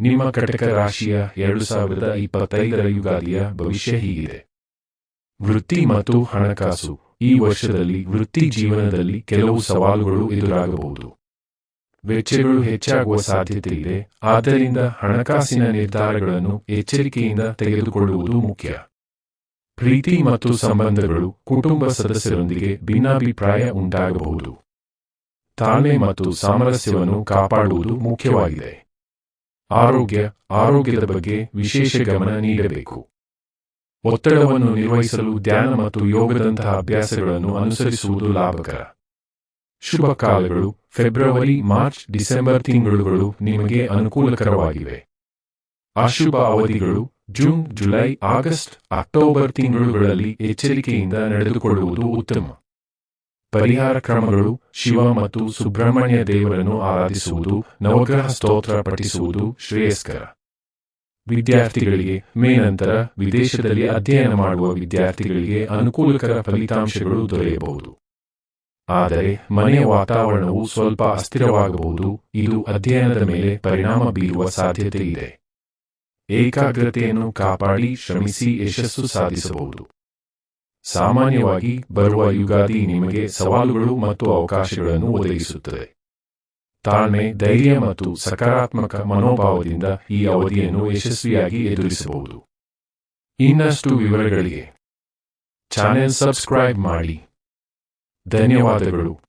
ನಿಮ್ಮ ಕಟಕ ರಾಶಿಯ ಎರಡು ಸಾವಿರದ ಇಪ್ಪತ್ತೈದರ ಯುಗಾದಿಯ ಭವಿಷ್ಯ ಹೀಗಿದೆ. ವೃತ್ತಿ ಮತ್ತು ಹಣಕಾಸು. ಈ ವರ್ಷದಲ್ಲಿ ವೃತ್ತಿ ಜೀವನದಲ್ಲಿ ಕೆಲವು ಸವಾಲುಗಳು ಎದುರಾಗಬಹುದು. ವೆಚ್ಚಗಳು ಹೆಚ್ಚಾಗುವ ಸಾಧ್ಯತೆ ಇದೆ. ಆದ್ದರಿಂದ ಹಣಕಾಸಿನ ನಿರ್ಧಾರಗಳನ್ನು ಎಚ್ಚರಿಕೆಯಿಂದ ತೆಗೆದುಕೊಳ್ಳುವುದು ಮುಖ್ಯ. ಪ್ರೀತಿ ಮತ್ತು ಸಂಬಂಧಗಳು ಕುಟುಂಬ ಸದಸ್ಯರೊಂದಿಗೆ ಭಿನ್ನಾಭಿಪ್ರಾಯ ಉಂಟಾಗಬಹುದು. ತಾಳ್ಮೆ ಮತ್ತು ಸಾಮರಸ್ಯವನ್ನು ಕಾಪಾಡುವುದು ಮುಖ್ಯವಾಗಿದೆ. ಆರೋಗ್ಯ, ಆರೋಗ್ಯದ ಬಗ್ಗೆ ವಿಶೇಷ ಗಮನ ನೀಡಬೇಕು. ಒತ್ತಡವನ್ನು ನಿರ್ವಹಿಸಲು ಧ್ಯಾನ ಮತ್ತು ಯೋಗದಂತಹ ಅಭ್ಯಾಸಗಳನ್ನು ಅನುಸರಿಸುವುದು ಲಾಭಕರ. ಶುಭ ಕಾಲಗಳು. ಫೆಬ್ರವರಿ, ಮಾರ್ಚ್, ಡಿಸೆಂಬರ್ ತಿಂಗಳುಗಳು ನಿಮಗೆ ಅನುಕೂಲಕರವಾಗಿವೆ. ಅಶುಭ ಅವಧಿಗಳು. ಜೂನ್, ಜುಲೈ, ಆಗಸ್ಟ್, ಅಕ್ಟೋಬರ್ ತಿಂಗಳುಗಳಲ್ಲಿ ಎಚ್ಚರಿಕೆಯಿಂದ ನಡೆದುಕೊಳ್ಳುವುದು ಉತ್ತಮ. ಪರಿಹಾರ ಕ್ರಮಗಳು ಶಿವ ಮತ್ತು ಸುಬ್ರಹ್ಮಣ್ಯ ದೇವರನ್ನು ಆರಾಧಿಸುವುದು, ನವಗ್ರಹ ಸ್ತೋತ್ರ ಪಠಿಸುವುದು ಶ್ರೇಯಸ್ಕರ. ವಿದ್ಯಾರ್ಥಿಗಳಿಗೆ ಮೇ ನಂತರ ವಿದೇಶದಲ್ಲಿ ಅಧ್ಯಯನ ಮಾಡುವ ವಿದ್ಯಾರ್ಥಿಗಳಿಗೆ ಅನುಕೂಲಕರ ಫಲಿತಾಂಶಗಳು ದೊರೆಯಬಹುದು. ಆದರೆ ಮನೆಯ ವಾತಾವರಣವು ಸ್ವಲ್ಪ ಅಸ್ಥಿರವಾಗಬಹುದು, ಇದು ಅಧ್ಯಯನದ ಮೇಲೆ ಪರಿಣಾಮ ಬೀರುವ ಸಾಧ್ಯತೆ ಇದೆ ಏಕಾಗ್ರತೆಯನ್ನು ಕಾಪಾಡಿ ಶ್ರಮಿಸಿ ಯಶಸ್ಸು ಸಾಧಿಸಬಹುದು. ಸಾಮಾನ್ಯವಾಗಿ ಬರುವ ಯುಗಾದಿ ನಿಮಗೆ ಸವಾಲುಗಳು ಮತ್ತು ಅವಕಾಶಗಳನ್ನು ಒದಗಿಸುತ್ತದೆ. ತಾಳ್ಮೆ, ಧೈರ್ಯ ಮತ್ತು ಸಕಾರಾತ್ಮಕ ಮನೋಭಾವದಿಂದ ಈ ಅವಧಿಯನ್ನು ಯಶಸ್ವಿಯಾಗಿ ಎದುರಿಸಬಹುದು. ಇನ್ನಷ್ಟು ವಿವರಗಳಿಗೆ ಚಾನೆಲ್ ಸಬ್ಸ್ಕ್ರೈಬ್ ಮಾಡಿ. ಧನ್ಯವಾದಗಳು.